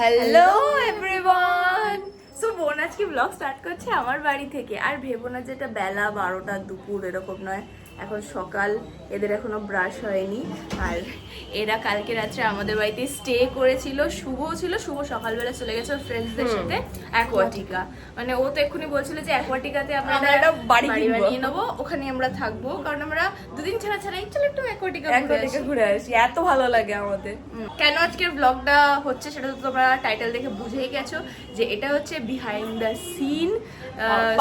Hello everyone so বোন আজকে blog start করছে? আমার বাড়ি থেকে। আর ভেবো না যে এটা বেলা বারোটা দুপুর এরকম নয়। এখন সকাল এদের এখনও ব্রাশ হয়নি। আর এরা কালকে রাত্রে আমাদের বাড়িতে স্টে করেছিল। শুভ ছিল শুভ সকালবেলা চলে গেছে ফ্রেন্ডসদের সাথে অ্যাকোয়াটিকা মানে ও তো এক্ষুনি বলছিল যে অ্যাকোয়াটিকাতে আমরা একটা বাড়ি বানিয়ে নেব ওখানে আমরা থাকব। কারণ আমরা দুদিন ছাড়া ছাড়াই চলো একটু অ্যাকোয়াটিকা ঘুরে আসি। এত ভালো লাগে আমাদের। কেন আজকের ব্লগটা হচ্ছে সেটা তো তোমরা টাইটেল দেখে বুঝেই গেছো যে এটা হচ্ছে বিহাইন্ড দ্য সিন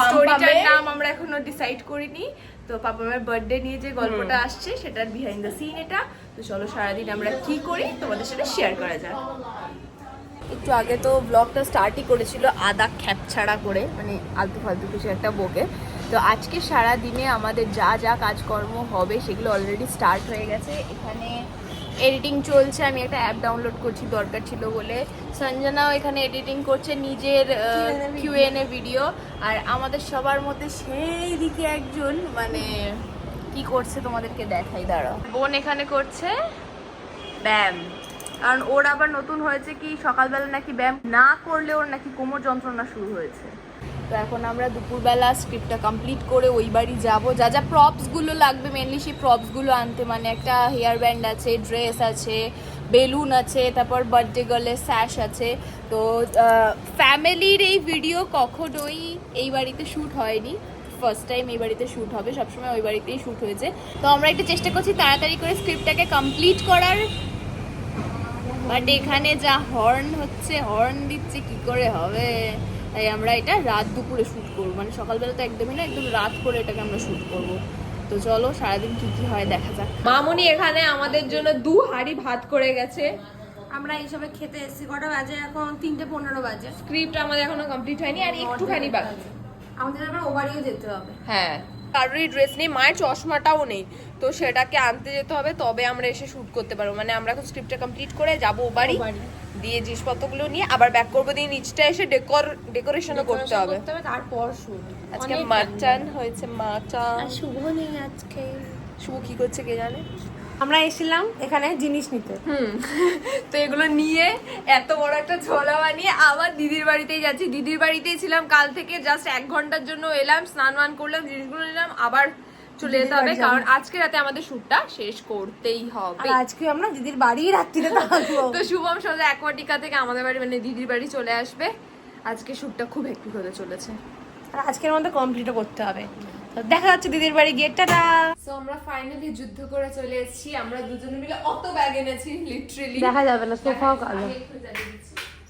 স্টোরিটার নাম আমরা এখনও ডিসাইড করিনি। তো পাপামের বার্থডে নিয়ে যে গল্পটা আসছে সেটার বিহাইন্ড দ্য সিন এটা। তো চলো সারাদিন আমরা কি করি তোমাদের সাথে শেয়ার করা যাক। একটু আগে তো ব্লগটা স্টার্টই করেছিল আদা খ্যাপ ছাড়া করে মানে আলতু ফালতু কিছু একটা বকে। তো আজকে সারা দিনে আমাদের যা যা কাজকর্ম হবে সেগুলো অলরেডি স্টার্ট হয়ে গেছে। এখানে এডিটিং চলছে আমি একটা অ্যাপ ডাউনলোড করছি দরকার ছিল বলে। সঞ্জনাও এখানে এডিটিং করছে নিজের কিউএনএ ভিডিও আর আমাদের সবার মধ্যে সেই দিকে একজন মানে কি করছে তোমাদেরকে দেখাই দাঁড়াও। বোন এখানে করছে ব্যায়াম। কারণ ওর আবার নতুন হয়েছে কি সকালবেলা নাকি ব্যায়াম না করলে ওর নাকি কোমর যন্ত্রণা শুরু হয়েছে। তো এখন আমরা দুপুরবেলা স্ক্রিপ্টটা কমপ্লিট করে ওই বাড়ি যাব। যা যা প্রপসগুলো লাগবে মেনলি সেই প্রপসগুলো আনতে মানে একটা হেয়ার ব্যান্ড আছে ড্রেস আছে বেলুন আছে, তারপর বার্থডে গার্লের স্যাশ আছে। তো ফ্যামিলির এই ভিডিও কখনোই এই বাড়িতে শ্যুট হয়নি। ফার্স্ট টাইম এই বাড়িতে শ্যুট হবে, সবসময় ওই বাড়িতেই শ্যুট হয়েছে। তো আমরা একটু চেষ্টা করছি তাড়াতাড়ি করে স্ক্রিপ্টটাকে কমপ্লিট করার। বাট এখানে যা হর্ন হচ্ছে হর্ন দিচ্ছে, কি করে হবে? তাই আমরা এটা রাত দুপুরে শ্যুট করব। মানে সকালবেলা তো একদমই না একদম রাত করে এটাকে আমরা শ্যুট করব। তো চলো সারাদিন কি কি হয় দেখা যাক। মামুনি এখানে আমাদের জন্য দু হাড়ি ভাত করে গেছে। আমরা এইসবে খেতে এসেছি। কটা বাজে এখন? তিনটে পনেরো বাজে। স্ক্রিপ্ট আমাদের এখনও কমপ্লিট হয়নি আর একটুখানি বাকি। আমাদের আবার ওবারিও যেতে হবে। হ্যাঁ। কারোরই ড্রেস নেই মায়ের চশমাটাও নেই। তো সেটাকে আনতে যেতে হবে তবে আমরা এসে শ্যুট করতে পারব। মানে আমরা এখন স্ক্রিপ্টটা কমপ্লিট করে যাব বাড়ি দিয়ে জিনিসপত্রগুলো নিয়ে আবার ব্যাক করব দিয়ে নিচটা এসে ডেকোর ডেকোরেশনও করতে হবে। তারপর শুট আজকে মাটন হয়েছে মাটন শুভ নেই আজকে। শুভ কি করছে কে জানে? আমরা এসেছিলাম এখানে জিনিস নিতে। হুম। তো এগুলো নিয়ে এত বড় একটা ঝোলা বানিয়ে আবার দিদির বাড়িতেই যাচ্ছি। দিদির বাড়িতেই ছিলাম কাল থেকে জাস্ট এক ঘণ্টার জন্য এলাম স্নান ওয়ান করলাম জিনিসগুলো নিলাম আবার চলে যেতে হবে। কারণ আজকে রাতে আমাদের শুটটা শেষ করতেই হবে। আজকে আমরা দিদির বাড়ি রাত্রিরে থাকব। তো শুভম সোজা অ্যাকোয়াটিকা থেকে আমাদের বাড়ি মানে দিদির বাড়ি চলে আসবে। আজকে শুটটা খুব হেক্টিক হতে চলেছে। আর আজকের মধ্যে কমপ্লিটও করতে হবে। তো দেখা যাচ্ছে দিদির বাড়ি গিয়ে টাটা! সো আমরা ফাইনালি যুদ্ধ করে চলে এসেছি। আমরা দুজনে মিলে অত ব্যাগ এনেছি লিটারেলি দেখা যাবে না সোফাও কালো।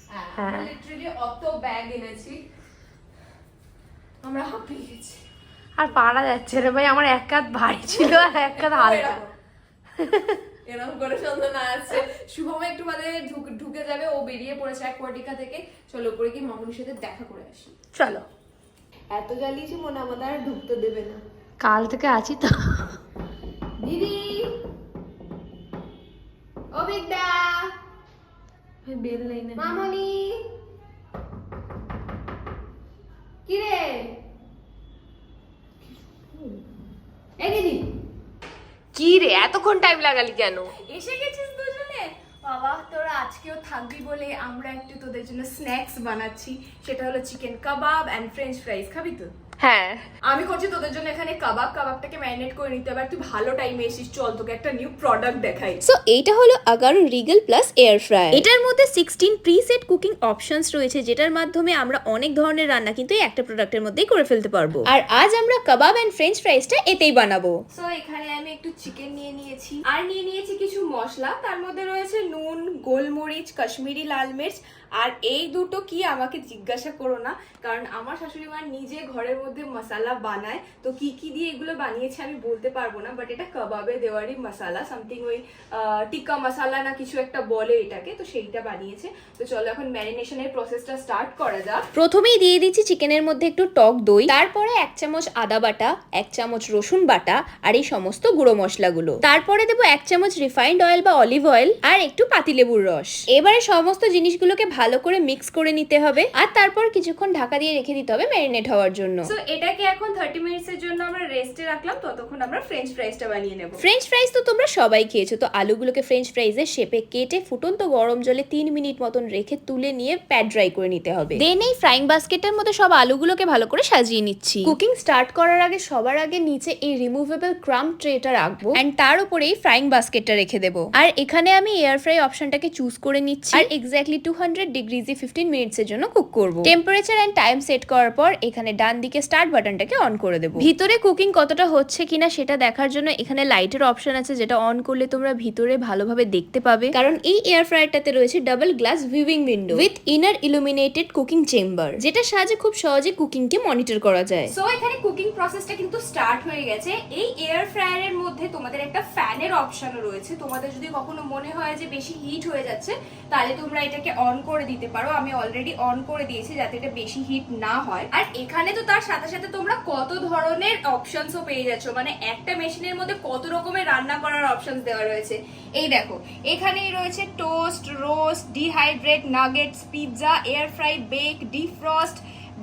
হ্যাঁ, হ্যাঁ। আমরা literally অত ব্যাগ এনেছি। আমরা হাঁপিয়ে গেছি। আর পারা যাচ্ছে রে ভাই আমার এক কাত ভারী ছিল আর এক কাত হালকা। এরকম। করে সন্ধ্যা না আছে শুভম একটু বাদে ঢুক- ঢুকে যাবে ও বেরিয়ে পড়েছে অ্যাকোয়াটিকা থেকে। চলো উপরে গিয়ে মামুনির সাথে দেখা করে আসি। চলো। এত জ্বালিয়েছি মনে আমাদের আর ঢুকতে দেবে না। কাল থেকে আছি তো। দিদি! ও বেল নেই না। মামনি! কি রে? এই দিদি! কি রে এতক্ষণ টাইম লাগালি কেন? এসে গেছিস দুজনে? বাবা, তোরা আজকেও থাকবি বলে আমরা একটু তোদের জন্য স্ন্যাক্স বানাচ্ছি। সেটা হলো chicken kebab and French fries খাবি তো? হ্যাঁ। আমি করছি তোদের জন্য এখানে কাবাব কাবাবটাকে ম্যারিনেট করে নিতে হবে। আর তুই ভালো টাইমে এসিস চল তোকে একটা নিউ প্রোডাক্ট দেখাই। সো এইটা হলো Agaro regal plus air fryer এটার মধ্যে সিক্সটিন প্রিসেট কুকিং অপশনস রয়েছে যেটার মাধ্যমে আমরা অনেক ধরনের রান্না কিন্তু এই একটা প্রোডাক্টের মধ্যেই করে ফেলতে পারব। আর আজ আমরা কাবাব অ্যান্ড ফ্রেঞ্চ ফ্রাইসটা এতেই বানাবো। সো এখানে আমি একটু চিকেন নিয়ে নিয়েছি। আর নিয়ে নিয়েছি কিছু মশলা। তার মধ্যে রয়েছে নুন গোলমরিচ কাশ্মীরি লাল মির্চ। আর এই দুটো কি আমাকে জিজ্ঞাসা করো না কারণ আমার শাশুড়ি মা নিজে ঘরের মধ্যে মশলা বানায়। তো কি কি দিয়ে এগুলো বানিয়েছে আমি বলতে পারব না বাট এটা কাবাবে দেওয়ারই মশলা সামথিং ওই টিক্কা মশলা না কিছু একটা বলে এটাকে তো সেইটা বানিয়েছে। তো চলো এখন ম্যারিনেশনের প্রসেসটা স্টার্ট করা যাক। প্রথমেই দিয়ে দিচ্ছি চিকেনের মধ্যে একটু টক দই তারপরে এক চামচ আদা বাটা এক চামচ রসুন বাটা আর এই সমস্ত গুঁড়ো মশলাগুলো। তারপরে দেবো এক চামচ রিফাইন্ড অয়েল বা অলিভ অয়েল আর একটু পাতিলেবুর রস। এবারে সমস্ত জিনিসগুলোকে ভালো করে মিক্স করে নিতে হবে আর তারপর কিছুক্ষণ ঢাকা দিয়ে রেখে দিতে হবে ম্যারিনেট হওয়ার জন্য। সো এটাকে এখন থার্টি মিনিটস এর জন্য আমরা রেস্টে রাখলাম ততক্ষণ আমরা ফ্রেঞ্চ ফ্রাইসটা বানিয়ে নেব। ফ্রেঞ্চ ফ্রাইজ তো তোমরা সবাই খেয়েছো তো আলুগুলোকে ফ্রেঞ্চ ফ্রাইজের শেপে কেটে ফুটন্ত গরম জলে তিন মিনিট মতন রেখে তুলে নিয়ে প্যাড ড্রাই করে নিতে হবে। দেন এই ফ্রাইং বাস্কেটের মধ্যে সব আলুগুলোকে ভালো করে সাজিয়ে নিচ্ছি। কুকিং স্টার্ট করার আগে সবার আগে নিচে এই রিমুভেবল ক্রাম ট্রেটা রাখব এন্ড তার উপরেই ফ্রাইং বাস্কেটটা রেখে দেবো। আর এখানে আমি এয়ার ফ্রাই অপশনটাকে চুজ করে নিচ্ছি। আর এক্স্যাক্টলি টু হান্ড্রেড ডিগ্রিজে ফিফটিন মিনিটস এর জন্য কুক করব। টেম্পারেচার এন্ড টাইম সেট করার পর এখানে ডান দিকে স্টার্ট বাটনটাকে অন করে দেবো। ভিতরে কুকিং কতটা হচ্ছে কিনা সেটা দেখার জন্য এখানে লাইটের অপশন আছে যেটা অন করলে তোমরা ভিতরে ভালোভাবে দেখতে পাবে। কারণ এই এয়ার ফ্রায়ারটাতে রয়েছে double glass viewing window with inner illuminated cooking chamber যেটা সাহায্যে খুব সহজে কুকিং কে মনিটর করা যায়। সো এখানে কুকিং প্রসেসটা কিন্তু স্টার্ট হয়ে গেছে। এই এয়ার ফ্রায়ারের মধ্যে তোমাদের একটা ফ্যানের অপশনও রয়েছে। তোমাদের যদি কখনো মনে হয় যে বেশি হিট হয়ে যাচ্ছে তাহলে তোমরা এটাকে অন করে দিতে পারো। আমি অলরেডি অন করে দিয়েছি যাতে এটা বেশি হিট না হয়। আর এখানে তো তার সাথে সাথে সাথে তোমরা কত ধরনের অপশনসও পেয়ে যাচ্ছ? মানে একটা মেশিনের মধ্যে কত রকমের রান্না করার অপশনস দেওয়া রয়েছে? এই দেখো, এখানেই রয়েছে toast roast dehydrate nuggets pizza air fry bake defrost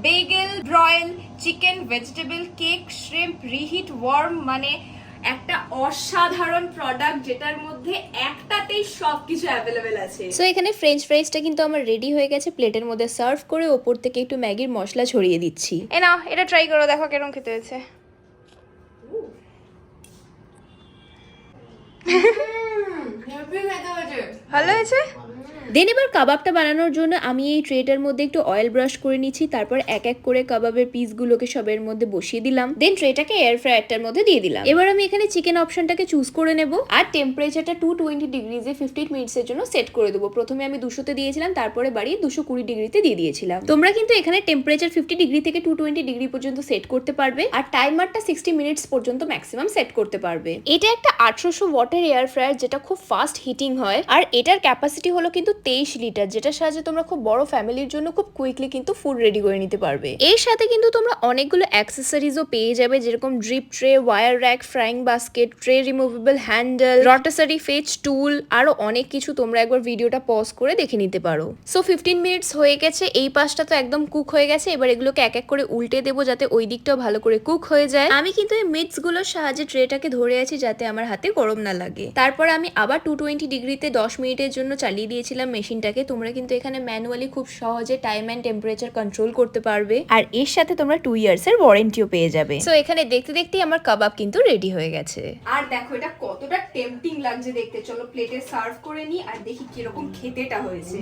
bagel broil chicken vegetable cake shrimp reheat warm মানে একটা অসাধারণ প্রোডাক্ট যেটার মধ্যে একটাতেই সবকিছু অ্যাভেলেবেল আছে। সো এখানে ফ্রেঞ্চ ফ্রাইজটা কিন্তু আমার রেডি হয়ে গেছে প্লেটের মধ্যে সার্ভ করে ওপর থেকে একটু ম্যাগির মশলা ছড়িয়ে দিচ্ছি। এ নাও এটা ট্রাই করো দেখো কেরম খেতে হয়েছে। ভালো হয়েছে? দেন এবার কাবাবটা বানানোর জন্য আমি এই ট্রেটার মধ্যে একটু অয়েল ব্রাশ করে নিচ্ছি, তারপর এক এক করে কাবাবের পিসগুলোকে সবের মধ্যে বসিয়ে দিলাম। দেন ট্রেটাকে এয়ার ফ্রায়ারটার মধ্যে দিয়ে দিলাম। এবার আমি এখানে চিকেন অপশনটাকে চুজ করে নেব আর টেম্পারেচারটা টু টোয়েন্টি ডিগ্রিজে ফিফটিন মিনিটসের জন্য সেট করে দেবো। প্রথমে আমি দুশোতে দিয়েছিলাম, তারপরে বাড়িয়ে দুশো কুড়ি ডিগ্রিতে দিয়ে দিয়েছিলাম। তোমরা কিন্তু এখানে টেম্পারেচার ফিফটি ডিগ্রি থেকে টু টোয়েন্টি ডিগ্রি পর্যন্ত সেট করতে পারবে আর টাইমারটা সিক্সটি মিনিটস পর্যন্ত ম্যাক্সিমাম সেট করতে পারবে। এটা একটা আঠারোশো ওয়াটের এয়ার ফ্রায়ার যেটা খুব ফাস্ট হিটিং হয়। আর এটার ক্যাপাসিটি হলো কিন্তু তেইশ লিটার যেটার সাহায্যে তোমরা খুব বড় ফ্যামিলির জন্য খুব কুইকলি কিন্তু ফুড রেডি করে নিতে পারবে। এর সাথে কিন্তু তোমরা অনেকগুলো অ্যাক্সেসরিজও পেয়ে যাবে, যেরকম drip tray wire rack frying basket tray removable handle rotisserie fetch tool আরও অনেক কিছু তোমরা একবার ভিডিওটা পজ করে দেখে নিতে পারো। সো ফিফটিন মিনিটস হয়ে গেছে, এই পাশটা তো একদম কুক হয়ে গেছে, এবার এগুলোকে এক এক করে উল্টে দেবো যাতে ওই দিকটাও ভালো করে কুক হয়ে যায়। আমি কিন্তু এই মিটসগুলোর সাহায্যে ট্রেটাকে ধরে আছি যাতে আমার হাতে গরম না লাগে। তারপর আমি আবার টু টোয়েন্টি ডিগ্রিতে দশ মিনিটের জন্য চালিয়ে দিয়েছিলাম মেশিনটাকে। তোমরা কিন্তু এখানে ম্যানুয়ালি খুব সহজে টাইম অ্যান্ড টেম্পারেচার কন্ট্রোল করতে পারবে। আর এর সাথে তোমরা টু ইয়ার্স এর ওয়ারেন্টিও পেয়ে যাবে। সো এখানে দেখতে দেখতেই আমার কাবাব কিন্তু রেডি হয়ে গেছে। আর দেখো এটা কতটা টেম্পটিং লাগছে দেখতে। চলো প্লেটে সার্ভ করে নি আর দেখি কীরকম খেতেটা হয়েছে।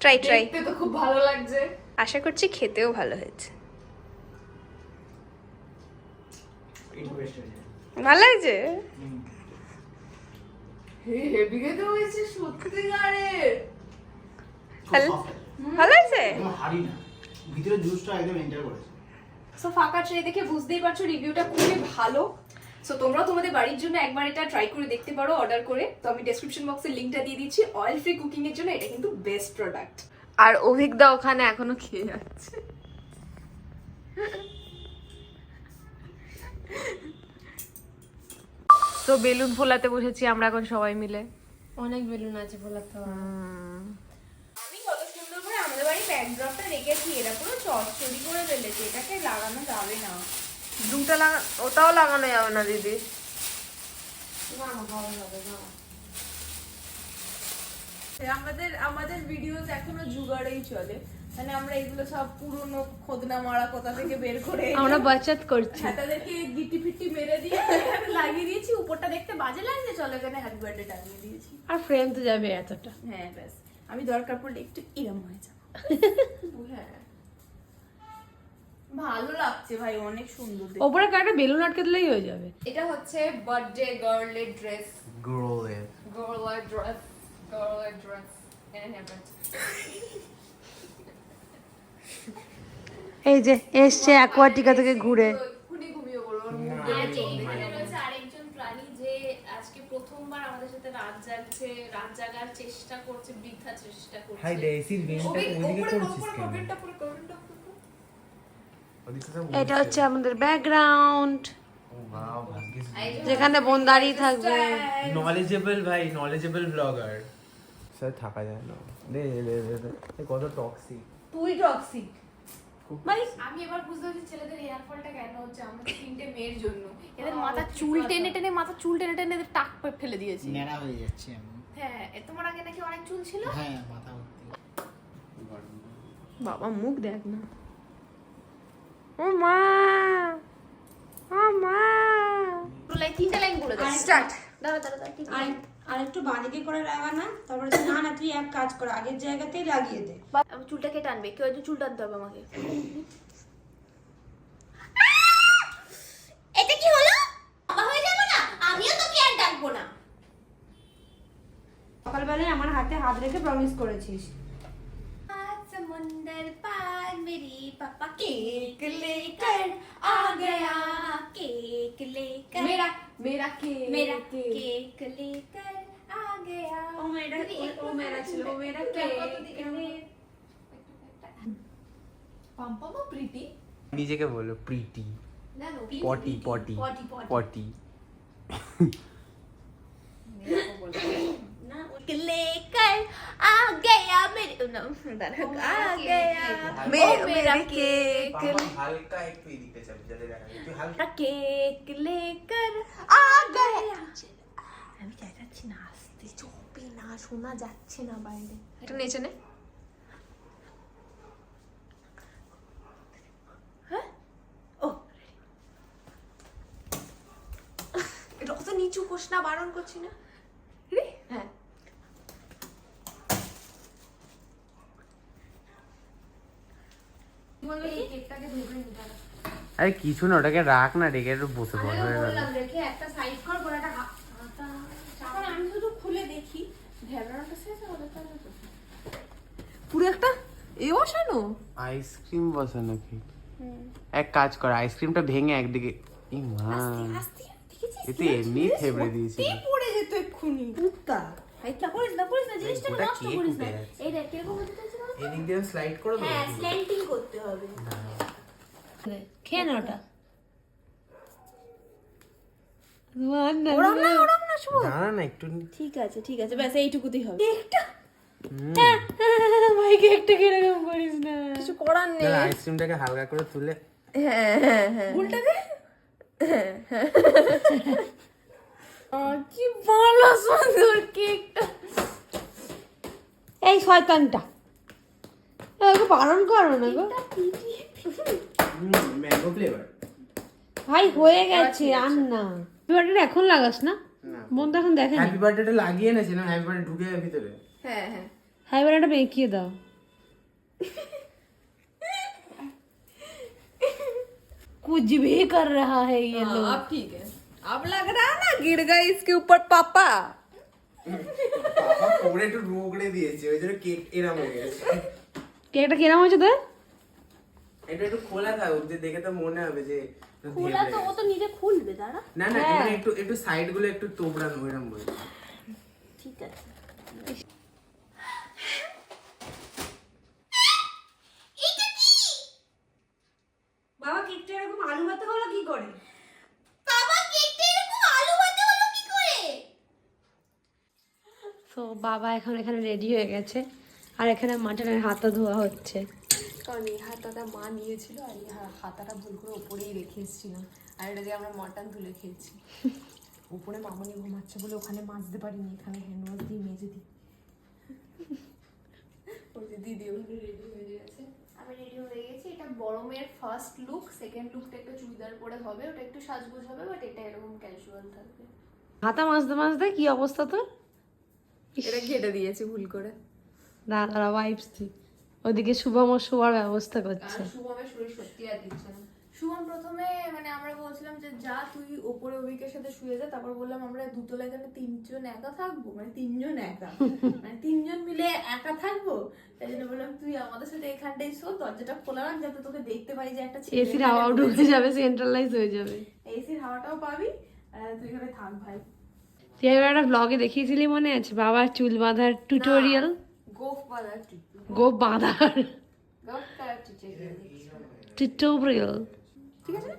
ট্রাই ট্রাই তো খুব ভালো লাগছে। আশা করছি খেতেও ভালো হয়েছে। ভালো লাগছে? হেভি খেতে হয়েছে সত্যিকারের ভালো- ভালো লাগছে? হাড়ি না। ভিতরে জুসটা একদম এন্টার করেছে। সো ফাঁকা ট্রে দেখে বুঝতেই পারছ রিভিউটা খুবই ভালো। সো তোমরা তোমাদের বাড়ির জন্য একবার এটা ট্রাই করে দেখতে পারো অর্ডার করে। তো আমি ডেসক্রিপশন বক্সে লিংকটা দিয়ে দিচ্ছি। অয়েল ফ্রি কুকিং এর জন্য এটা কিন্তু বেস্ট প্রোডাক্ট আর অভিজ্ঞতা ওখানে এখনও খেয়ে যাচ্ছে। তো বেলুন ফোলাতে বসেছি আমরা এখন সবাই মিলে। অনেক বেলুন আছে ফোলাতে। আমি কত সুন্দর করে আমাদের বাড়ি ব্যাকড্রপটা রেখেছি এটা পুরো চচ্চড়ি করে ফেলেছে এটাকে লাগানো যাবে না। দুটা লাগা ওটাও লাগানো যাবে না দিদি? আমাদের আমাদের ভিডিওস এখনও জুগাড়েই চলে। মানে আমরা এগুলো সব পুরনো খোদনা মারা কোথা থেকে বের করে আমরা বাচাত করছি। হ্যাঁ, তাদেরকে গিটি ফিটি মেরে দিয়ে লাগিয়ে দিয়েছি। উপরটা দেখতে বাজে লাগছে চলো এখানে হ্যাপি বার্থডে টাঙিয়ে দিয়েছি। আর ফ্রেম তো যাবে এতটা। হ্যাঁ ব্যাস। আমি দরকার পড়লে একটু ইরম হয়ে যাব। হ্যাঁ। ভালো লাগছে ভাই অনেক সুন্দর। ওপরে কয়েকটা বেলুন আটকে দিলেই হয়ে যাবে। এটা হচ্ছে বার্থডে গার্লের ড্রেস গ্রোলে গার্লের ড্রেস গার্লের ড্রেস এই যে এসছে অ্যাকোয়াটিকা থেকে ঘুরে। এক্ষুনি ঘুমিয়ে পড়ব এখানে রয়েছে আরেকজন প্রাণী যে আজকে প্রথমবার আমাদের সাথে রাত জাগছে রাত জাগার চেষ্টা করছে বৃদ্ধা চেষ্টা করছে। হাই ডেসির ভেনটা ওইদিকে করছিস কেন? ওদিকে তো এটা হচ্ছে আমাদের ব্যাকগ্রাউন্ড যেখানে বোন দাঁড়িয়ে থাকবে। নলেজেবল ভাই নলেজেবল ব্লগার স্যার থাকা যায় না। কত টক্সিক তুই টক্সিক মানে আমি এবার বুঝতে পারছি ছেলেদের হেয়ার ফলটা কেন হচ্ছে আমরা তিনটে মেয়ের জন্য। এদের মাথা চুল টেনে টেনে মাথা চুল টেনে টেনে এদের টাক ফেলে দিয়েছি। ন্যাড়া হয়ে যাচ্ছে আমি হ্যাঁ তোমার আগে নাকি অনেক চুল ছিল? হ্যাঁ মাথা ভর্তি। বাবা মুখ দেখ না। ও মা! ও মা! তিনটা লাইন বলে দাও। স্টার্ট দাঁড়া দাঁড়া দাঁড়া তিনটা আর আর একটু বাঁদিকে করে লাগা না তারপরে বলছে, না না তুই এক কাজ কর আগের জায়গাতেই লাগিয়ে দে আমি চুলটা কেটে আনবে কেউ একটু চুল টানতে হবে আমাকে এটা কি হলো বাবা হয়ে যাবো না আমিও তোকে আর ডাকবো না সকালবেলায় আমার হাতে হাত রেখে প্রমিস করেছিস समुंदर पार मेरी पापा केक लेकर आ गया केक लेकर মেরা মেরা কে मेरा केक लेकर आ गया ও মেয়েটা ও মেয়েরা ছিল ও মেয়েরা কে পাম্পামা প্রীতি নিজেকে বলো প্রিটি না না পটি পটি পটি, পটি। পটি लेकर आ गया मेरे ना आ गया मेरा मेरा केक হালকা একটু এদিকে চাবি যাতে দেখা যায় তুই হালকা केक लेकर आ गया আমি চেঁচাচ্ছি না আসতে চোপে না শোনা যাচ্ছে না বাইরে। একটু নেচে নে। অত নিচু কোষ না বারণ করছি না। রে হ্যাঁ। আরে কিছু না ওটাকে রাখ না রেখে একটু বসে পড়। হয়ে গেল বললাম রেখে একটা সাইড কর গোড়াটা হাতা চাপা আমি শুধু খুলে দেখি ভেড়াটা শেষ হবে তাহলে তো একটা? এ বসানো? আইসক্রিম বসে নাকি এক কাজ কর আইসক্রিমটা ভেঙে একদিকে ই মা। এ তো এমনি থেবড়ে পড়ে যেত এক্ষুনি। কুত্তা। এই করিস না করিস না জিনিসটা নষ্ট করিস না। এই দেখ কীরকম হতে চাইছে এদিক দিয়ে স্লাইড করে দেবো হ্যাঁ স্ল্যান্টিং করতে হবে। খেয়ে না ওটা। ওরম না ওরম না শুভ। দাঁড়া না একটু ঠিক আছে ঠিক আছে ব্যাস এইটুকুতেই হবে। ভাই কেকটা কীরকম করিস না। কিছু করার নেই। আইসক্রিমটাকে হালকা করে তুলে। কি ভালো সুন্দর কেকটা। এই শয়তানটা। ওকে বারণ করো না গো। Mango flavour. ভাই হয়ে গেছে আর না ব্যাটারি এখন লাগাস না? মন তো এখন দেখে না হ্যাপি বার্থডেটা লাগিয়ে এনেছিলাম হ্যাপি বার্থডে ঢুকে ভিতরে। হ্যাঁ হ্যাঁ। হাই ব্যাটারিটা বেঁকিয়ে দাও कुछ भी कर रहा है ये लोग अब ठीक है अब लग रहा है ना गिर गए इसके ऊपर पापा বাবা কোমরে একটু রোগড়ে দিয়েছে ওই জন্য কেক এরম হয়ে গেছে কেকটা কিরম হয়েছে তোর এটা একটু খোলা থাকুক যে দেখে তো মনে হবে যে খোলা তো ও তো নিজে খুলবে দাঁড়া না না মানে একটু একটু সাইড গুলো একটু তোবড়ানো ওইরকম বলছি ঠিক আছে বাবা এখন এখানে রেডি হয়ে গেছে। আর এখানে মাটনের হাতও ধোয়া হচ্ছে। কারণ এই হাতাটা মা নিয়েছিল আর এই হাতাটা ভুল করে ওপরেই রেখে এসেছিলাম আর এটা দিয়ে আমরা মটন তুলে খেয়েছি। উপরে মামনি ঘুমাচ্ছে বলে ওখানে মাজতে পারিনি এখানে হ্যান্ড ওয়াশ দিয়ে মেজে দিই। ওই যে দিদি ওখানে রেডি হয়ে গেছে। আমি রেডি হয়ে গেছি। এটা বড় ফার্স্ট লুক সেকেন্ড লুকটা একটু চুড়িদার পরে হবে ওটা একটু সাজগোজ হবে বাট এটা এরকম ক্যাজুয়াল থাকবে। হাতা মাজতে মাজতে কি অবস্থা তোর? এটা ঘেটে দিয়েছি ভুল করে। দাঁড়া দাঁড়া ওয়াইপস দি। ওদিকে শুভম ও শোয়ার ব্যবস্থা করছে। শুভমের শরীর সত্যি আর দিচ্ছে না। শুভম প্রথমে মানে আমরা বলছিলাম যে যা তুই ওপরে অভিকের সাথে শুয়ে যা। তারপর বললাম আমরা দুতলায় কেন তিনজন একা থাকব? মানে তিনজন একা। মানে তিনজন মিলে একা থাকব? তাই জন্য বললাম তুই আমাদের সাথে এখানটাই শো দরজাটা খোলা রাখ যাতে তোকে দেখতে পাই যে একটা এসির হাওয়াও ঢুকে যাবে সেন্ট্রালাইজ হয়ে যাবে। এসির হাওয়াটাও পাবি। তুই এখানে থাক ভাই। তুই একবার একটা ব্লগে দেখিয়েছিলি মনে আছে বাবার চুল বাঁধার টিউটোরিয়াল গোফ বাজার টিপ গো বাঁধার টিউটোরিয়াল ঠিক আছে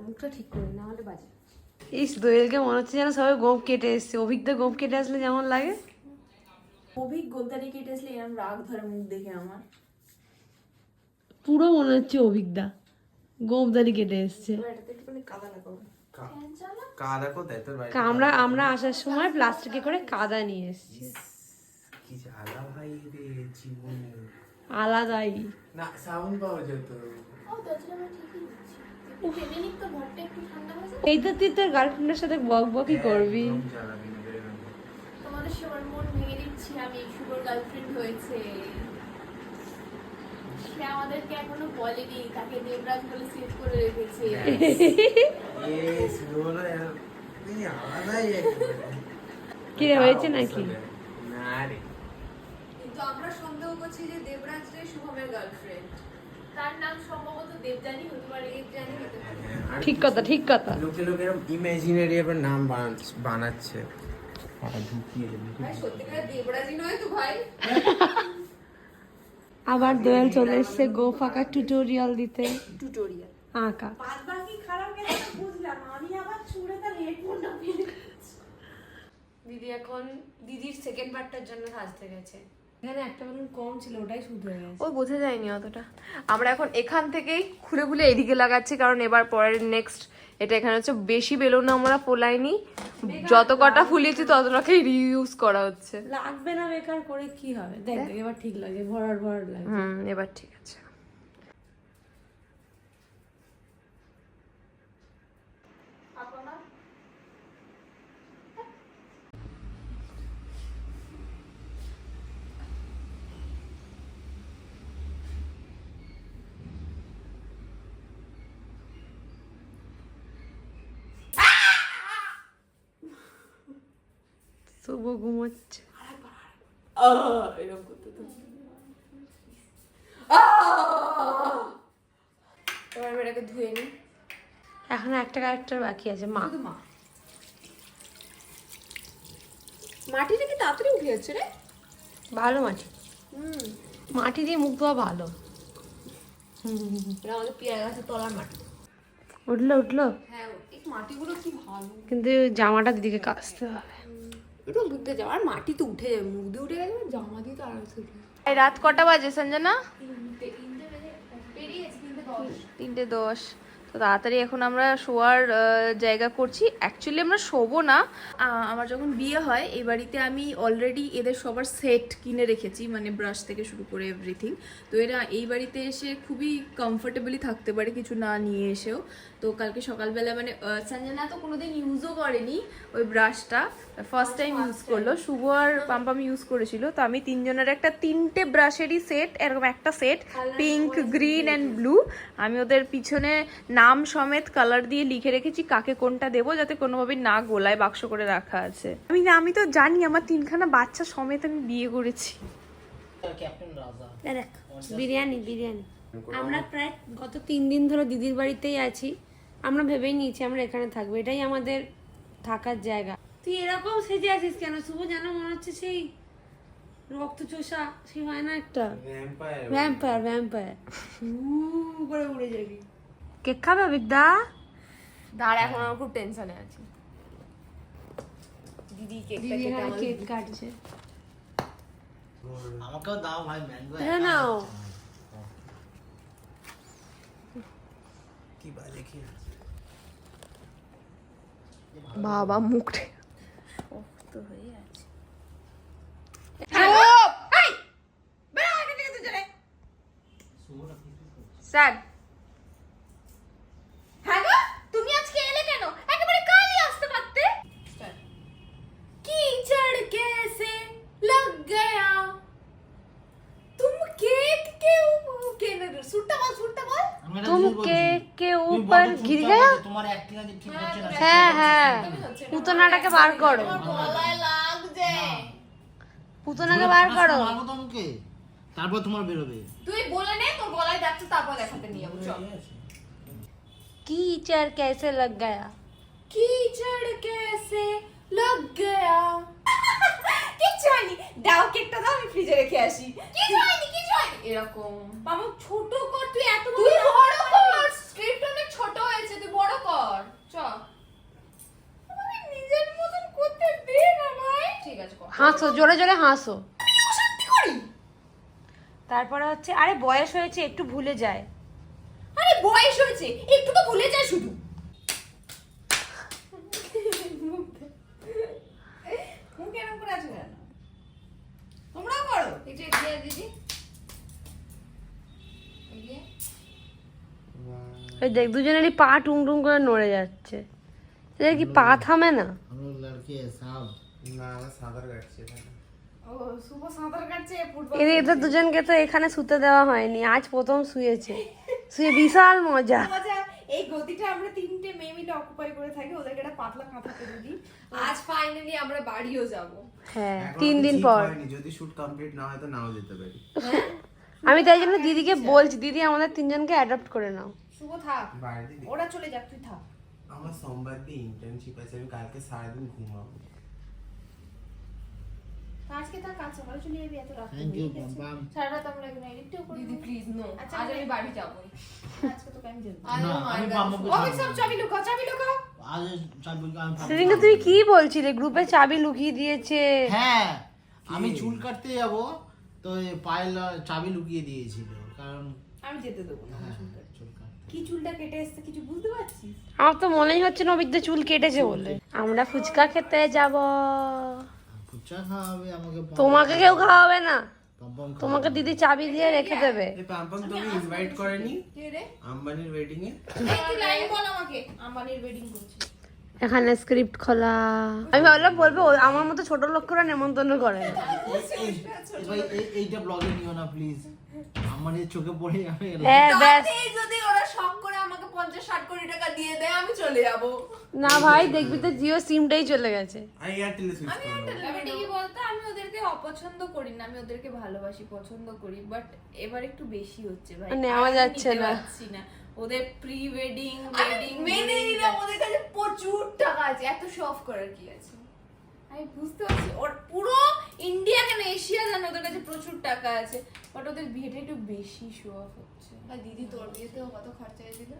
মুখটা ঠিক করে না হলে বাজে এই দোয়েলকে মনে হচ্ছে যেন সবাই গোপ কেটে এসছে অভিজ্ঞতা গোপ কেটে আসলে যেমন লাগে অভিক গোলদারি কেটেছিল এরকম রাগ ধরে মুখ দেখে আমার পুরো মনে হচ্ছে অভিজ্ঞতা গোবদারি কেটে এসছে এটাতে একটুখানি কাদা লাগাবো কাদা কোথায়? তোর বাড়ি আমরা আমরা আসার সময় প্লাস্টিকে করে কাদা নিয়ে এসেছি। কি জ্বালা ভাই রে জীবনে। আলাদাই। না সাউন্ড পাওয়া যেত এই তো তুই তোর গার্লফ্রেন্ডের সাথে বক বকই করবি। জ্বালাবি না রে। তোমাদের সবার মন ভেঙে দিচ্ছি আমি শুভর গার্লফ্রেন্ড হয়েছে। সে আমাদেরকে এখনও বলেনি তাকে দেবরাজ বলে সেভ করে রেখেছে। এ শুরু হলো এর- এই আলাদাই একেবারে। কি হয়েছে নাকি? না রে। কিন্তু আমরা সন্দেহ করছি যে দেবরাজ রে শুভমের গার্লফ্রেন্ড তার নাম সম্ভবত দেবজানি হতে পারে দেবজানি হতে পারে। ঠিক কথা ঠিক কথা। লোকে লোকে ইমাজিনারি এবার নাম বানাচ্ছে- ভাই সত্যিকার নয় তো ভাই? আবার দোয়েল চলে এসছে। গো ফাঁকা টিউটোরিয়াল দিতে। টিউটোরিয়াল আঁকা। বাদ বাকি খারাপ গেছে বুঝলাম। আমি আবার ছুড়ে তার হেডফোনটা ফেলে দিদি এখন দিদির সেকেন্ড পার্টটার জন্য সাজতে গেছে। এখানে একটা বেলুন কম ছিল ওটাই শুধু হয়ে গেছে। ও বোঝা যায়নি অতটা। আমরা এখন এখান থেকেই খুলে খুলে এদিকে লাগাচ্ছি কারণ এবার পরের নেক্সট এটা এখানে হচ্ছে বেশি বেলুন আমরা ফোলাইনি। যত কটা ফুলিয়েছি ততটাকেই রিউজ করা হচ্ছে। লাগবে না বেকার করে কি হবে? দেখ দেখ, এবার ঠিক লাগে ভরার ভরার লাগে। হুম এবার ঠিক আছে। শুভ ঘুমোচ্ছে এবার আমি এটাকে ধুয়ে নিই। এখন একটা ক্যারেক্টার বাকি আছে মা। মা। মাটিটা কি তাড়াতাড়ি উঠে যাচ্ছে রে। ভালো মাটি। মাটি দিয়ে মুখ ধোয়া ভালো। আমাদের পেয়ারা গাছের তলার মাটি। উঠল উঠল। হ্যাঁ এই মাটিগুলো কি ভালো। কিন্তু জামাটা দিদিকে কাচতে হবে। একটু মুখ দিয়ে আর মাটি তো উঠে যাবে মুখ দিয়ে উঠে গেলে জামা দিয়ে তো আরামসে উঠে রাত কটা বাজে সঞ্জনা? তিনটে দশ। তো তাড়াতাড়ি এখন আমরা শোয়ার জায়গা করছি। অ্যাকচুয়ালি আমরা শোবো না। আমার যখন বিয়ে হয় এই বাড়িতে আমি অলরেডি এদের সবার সেট কিনে রেখেছি মানে ব্রাশ থেকে শুরু করে এভরিথিং তো এরা এই বাড়িতে এসে খুবই কমফোর্টেবলি থাকতে পারে কিছু না নিয়ে এসেও। তো কালকে সকালবেলা মানে সঞ্জনা তো কোনোদিন ইউজও করেনি ওই ব্রাশটা ফার্স্ট টাইম ইউজ করল। শুভ আর পাম্পাম ইউজ করেছিল। তো আমি তিনজনের একটা তিনটে ব্রাশেরই সেট এরকম একটা set pink green and blue আমি ওদের পিছনে নাম সমেত কালার দিয়ে লিখে রেখেছি কাকে কোনটা দেবো যাতে কোনোভাবে না গোলায় বাক্স করে রাখা আছে। আমি আমি তো জানি আমার তিনখানা বাচ্চা সমেত আমি বিয়ে করেছি। দেখ বিরিয়ানি বিরিয়ানি। আমরা প্রায় গত তিন দিন ধরে দিদির বাড়িতেই আছি। আমরা ভেবেই নিয়েছি আমরা এখানে থাকব। এটাই আমাদের থাকার জায়গা। তুই এরকম সেজে আছিস কেন? শুভ যেন মনে হচ্ছে সেই রক্ত চোষা সে হয় না একটা? ভ্যাম্পায়ার ভ্যাম্পায়ার ভ্যাম্পায়ার করে উড়ে যাবি। কেক খাবে বিদ্যা? দাঁড়া এখন আমার খুব টেনশনে আছি। দিদি কেক কাটছে। আমাকেও দাও ভাই ম্যাঙ্গো হ্যাঁ নাও। কি বাজে কি বাবা মুখটা। স্যার হ্যাঁ গো তুমি আজকে এলে কেন একেবারে কালই আসতে পারতে कीचड़ कैसे लग गया तुम केक के ऊपर के सुट्टा बोल सुट्टा बोल तुम केक के ऊपर गिर गया তোমার অ্যাক্টিং আজ ঠিক হচ্ছে না হ্যাঁ হ্যাঁ পুতনাটাকে বার করো গলায় লাগছে পুতনাকে বার করো মারবো তোমাকে তারপর তোমার বেরোবে তুই বলে নে তোর গলায় যাচ্ছে তারপর দেখাতে নিয়ে যাবো চল कीचड़ कैसे लग गया कीचड़ कैसे लग गया কিচ্ছু হয়নি দাও কেকটা দাও আমি ফ্রিজে রেখে আসি কিছু হয়নি কিছু হয়নি এরকম বাবা ছোট কর তুই এত তুই বড় কর স্ক্রিপ্ট অনেক ছোট হয়েছে তুই বড় কর চ আমি নিজের মতন করতে দে না ভাই ঠিক আছে কর হাসো জোরে জোরে হাসো আমি তারপরে হচ্ছে আরে বয়স হয়েছে একটু ভুলে যায় আরে বয়স হয়েছে একটু তো ভুলে শুধু। দেখ দুজনেরই পা টুং টুং করে নড়ে যাচ্ছে। কি পা থামে না? লড়কি সাঁতার কাটছে এদের দুজনকে তো এখানে শুতে দেওয়া হয়নি আজ প্রথম শুয়েছে। শুয়ে বিশাল মজা। মজা। এই গদিটা আমরা তিনটে মেয়ে মিলে অকুপাই করে থাকি ওদেরকে একটা পাতলা কাঁথা করে দিই। আজ ফাইনালি আমরা বাড়িও যাব। হ্যাঁ তিন দিন পর। যদি শুট কমপ্লিট না হয় তো নাও যেতে পারি। আমি তাই জন্য দিদিকে বলছি দিদি আমাদের তিনজনকে অ্যাডাপ্ট করে নাও। শুভ থাক। ওরা চলে যাক তুই থাক। আমার সোমবার দিয়ে ইন্টার্নশিপ আছে আমি কালকে সারাদিন ঘুমাবো। আজকে তার কাজ সকালে চলে যাবি এত রাত থ্যাংক ইউ বাম সারা রাত আমরা এখানে দিদি প্লিজ আচ্ছা, নো আজ আমি বাড়ি যাব। আজকে তো যাব আমি ওকে সব চাবি চাবি গ্রুপে চাবি লুকিয়ে দিয়েছে। হ্যাঁ আমি চুল কাটতে যাব তো পায়েল চাবি লুকিয়ে দিয়েছিল কারণ আমি যেতে দেবো হ্যাঁ, আমার তো মনেই হচ্ছে না চুল কেটেছে বলে। আমরা ফুচকা খেতে যাব। ফুচকা খাওয়াবে আমাকে তোমাকে কেউ খাওয়াবে না? তোমাকে দিদি চাবি দিয়ে রেখে দেবে। পাম্পাম তোকে ইনভাইট করেনি? আম্বানির ওয়েডিং এ? লাইন বল আমাকে। আম্বানির ওয়েডিং করছি। এখানে স্ক্রিপ্ট খোলা। আমি ভাবলাম বলব ও- আমার মতো ছোট লোকরা নেমন্তন্ন করে। এইটা ব্লগে নিও না প্লিজ আমার এই চোখে পড়ে যাবে হ্যাঁ ব্যাস। যদি ওরা শখ করে আমাকে পঞ্চাশ ষাট কোটি টাকা দিয়ে দেয় আমি চলে যাব। না ভাই দেখবি তো জিও সিমটাই চলে গেছে। আমি এয়ারটেলে সুইচ আমি ঠিকই বলতো আমি ওদেরকে অপছন্দ করি না আমি ওদেরকে ভালোবাসি পছন্দ করি বাট এবার একটু বেশি হচ্ছে ভাই। নেওয়া যাচ্ছে না। ওদের প্রি ওয়েডিং ওয়েডিং মেনে নিলাম ওদের কাছে প্রচুর টাকা আছে এত শো করার কি আছে? আমি বুঝতে পারছি ওর পুরো ইন্ডিয়া কেন এশিয়া জানে ওদের কাছে প্রচুর টাকা আছে বাট ওদের বিয়েটা একটু বেশি শো অফ হচ্ছে আর দিদি তোর বিয়েতেও কত খরচা হয়েছিল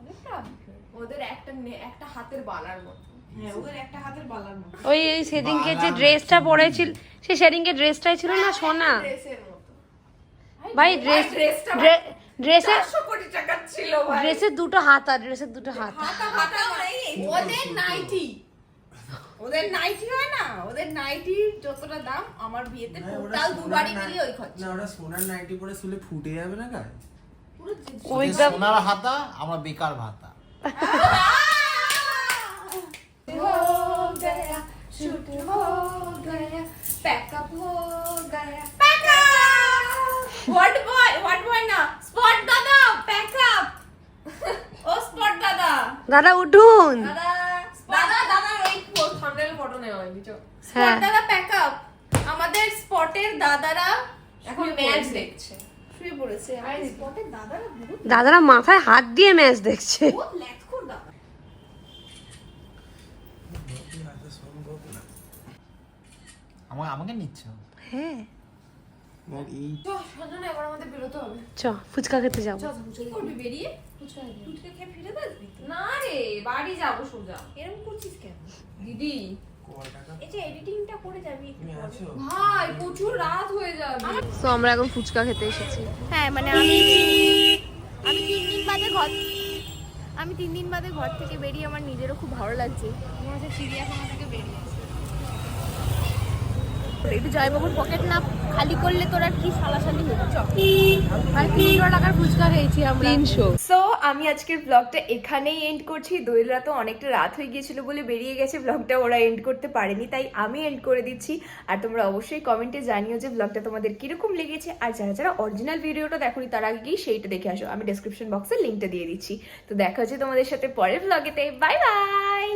অনেকটা ওদের একটা একটা হাতের বালার মতো হ্যাঁ ওদের একটা হাতের বালার মতো ওই সেদিনকে যে ড্রেসটা পরেছিল সে সেদিনকে ড্রেসটাই ছিল না সোনা ড্রেসের ভাই ড্রেস ড্রেসের ড্রেসের দুটো হাতা ড্রেসের দুটো হাতা ওদের নাইটি ওদের নাইটি হয় না ওদের নাইটির যতটা দাম আমার বিয়েতে টোটাল দুবারই মিলিয়ে ওই খরচা না ওরা সোনার নাইটি পরে শুলে ফুটে যাবে না গায়ে ওই ওদের সোনার হাতা আমরা বেকার ভাতা शुट हो गया पैकअप हो गया হোয়াট বয় হোয়াট বয় না স্পট দাদা প্যাকআপ ও স্পট দাদা দাদা উঠুন দাদা দাদা দাদা ওই থাম্বনেল স্পট হ্যাঁ। দাদা প্যাকআপ আমাদের স্পটের দাদারা এখন ম্যাচ দেখছে। শুয়ে পড়েছে। আর স্পটের দাদারা দাদারা মাথায় হাত দিয়ে ম্যাচ দেখছে। আমাকে আমাকে নিচ্ছে? হ্যাঁ। আর এই চল সঞ্জনা এবার আমাদের বেরোতে হবে। চ ফুচকা খেতে যাব। বেরিয়ে ফুচকা খেয়ে ফিরে না রে বাড়ি যাব সোজা। এরকম করছিস কেন? দিদি ক টাকা এই যে এডিটিংটা করে যাবি একটু তুমি পরে। আছো ভাই প্রচুর রাত হয়ে যাবে। তো আমরা এখন ফুচকা খেতে এসেছি। হ্যাঁ মানে আমি আমি তিন দিন বাদে ঘর আমি তিন দিন বাদে ঘর থেকে বেরিয়ে আমার নিজেরও খুব ভালো লাগছে। চিড়িয়াখানা থেকে বেরিয়ে একটু জয়বাবুর পকেট না খালি করলে তোর আর কি সালাসালি হচ্ছে আর তিনশো টাকার ফুচকা খেয়েছি আমরা। তিনশো। সো আমি আজকের ব্লগটা এখানেই এন্ড করছি। দোয়েলরা তো অনেকটা রাত হয়ে গিয়েছিল বলে বেরিয়ে গেছে। ব্লগটা ওরা এন্ড করতে পারেনি তাই আমি এন্ড করে দিচ্ছি। আর তোমরা অবশ্যই কমেন্টে জানিও যে ব্লগটা তোমাদের কীরকম লেগেছে। আর যারা যারা অরিজিনাল ভিডিওটা দেখোনি তার আগে গিয়ে সেইটা দেখে আসো। আমি ডেসক্রিপশন বক্সে লিঙ্কটা দিয়ে দিচ্ছি। তো দেখা হচ্ছে তোমাদের সাথে পরের ব্লগেতে বাই বাই